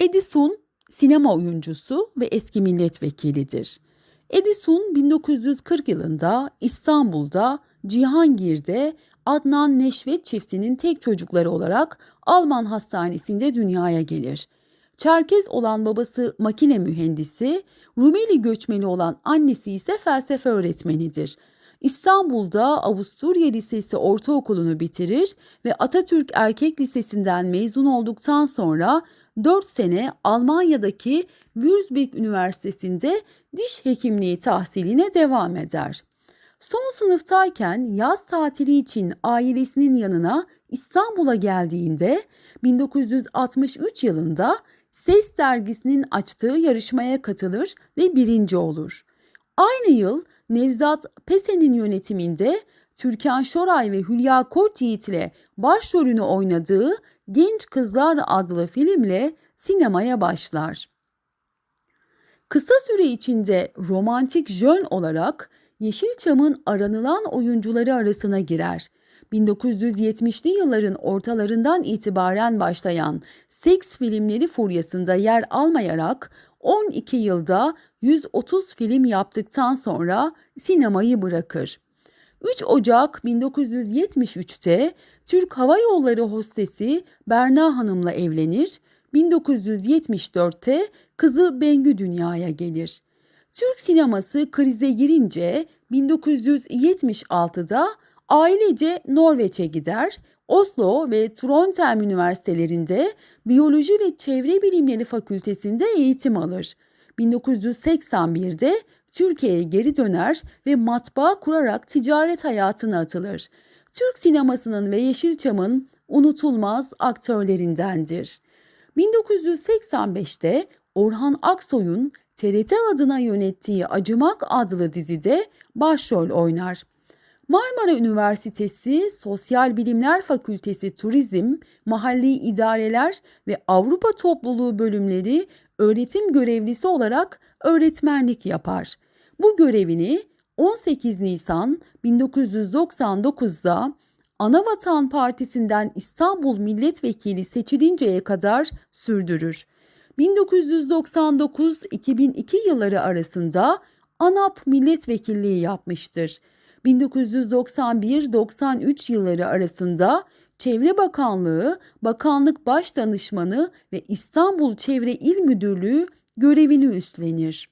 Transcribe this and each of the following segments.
Edison sinema oyuncusu ve eski milletvekilidir. Edison 1940 yılında İstanbul'da Cihangir'de Adnan Neşvet çiftinin tek çocukları olarak Alman hastanesinde dünyaya gelir. Çerkez olan babası makine mühendisi, Rumeli göçmeni olan annesi ise felsefe öğretmenidir. İstanbul'da Avusturya Lisesi ortaokulunu bitirir ve Atatürk Erkek Lisesi'nden mezun olduktan sonra 4 sene Almanya'daki Würzburg Üniversitesi'nde diş hekimliği tahsiline devam eder. Son sınıftayken yaz tatili için ailesinin yanına İstanbul'a geldiğinde 1963 yılında Ses dergisinin açtığı yarışmaya katılır ve birinci olur. Aynı yıl Nevzat Pesen'in yönetiminde Türkan Şoray ve Hülya Koçyiğit ile başrolünü oynadığı Genç Kızlar adlı filmle sinemaya başlar. Kısa süre içinde romantik jön olarak Yeşilçam'ın aranılan oyuncuları arasına girer. 1970'li yılların ortalarından itibaren başlayan seks filmleri furyasında yer almayarak 12 yılda 130 film yaptıktan sonra sinemayı bırakır. 3 Ocak 1973'te Türk Hava Yolları hostesi Berna Hanım'la evlenir. 1974'te kızı Bengü dünyaya gelir. Türk sineması krize girince 1976'da ailece Norveç'e gider. Oslo ve Trondheim üniversitelerinde biyoloji ve çevre bilimleri fakültesinde eğitim alır. 1981'de Türkiye'ye geri döner ve matbaa kurarak ticaret hayatına atılır. Türk sinemasının ve Yeşilçam'ın unutulmaz aktörlerindendir. 1985'te Orhan Aksoy'un TRT adına yönettiği Acımak adlı dizide başrol oynar. Marmara Üniversitesi Sosyal Bilimler Fakültesi Turizm, Mahalli İdareler ve Avrupa Topluluğu bölümleri öğretim görevlisi olarak öğretmenlik yapar. Bu görevini 18 Nisan 1999'da Anavatan Partisi'nden İstanbul Milletvekili seçilinceye kadar sürdürür. 1999-2002 yılları arasında ANAP milletvekilliği yapmıştır. 1991-93 yılları arasında Çevre Bakanlığı, Bakanlık Baş Danışmanı ve İstanbul Çevre İl Müdürlüğü görevini üstlenir.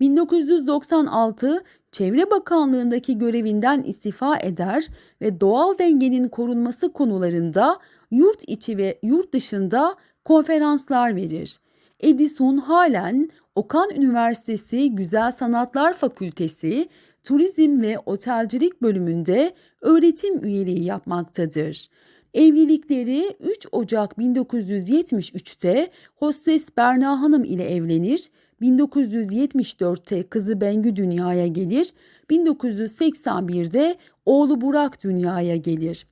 1996 Çevre Bakanlığındaki görevinden istifa eder ve doğal dengenin korunması konularında yurt içi ve yurt dışında konferanslar verir. Edison halen Okan Üniversitesi Güzel Sanatlar Fakültesi Turizm ve Otelcilik bölümünde öğretim üyeliği yapmaktadır. Evlilikleri 3 Ocak 1973'te hostes Berna Hanım ile evlenir. 1974'te kızı Bengü dünyaya gelir. 1981'de oğlu Burak dünyaya gelir.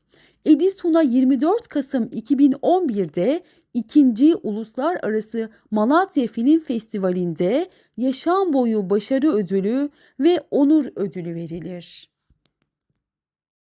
Edison'a 24 Kasım 2011'de ikinci Uluslararası Malatya Film Festivali'nde yaşam boyu başarı ödülü ve onur ödülü verilir.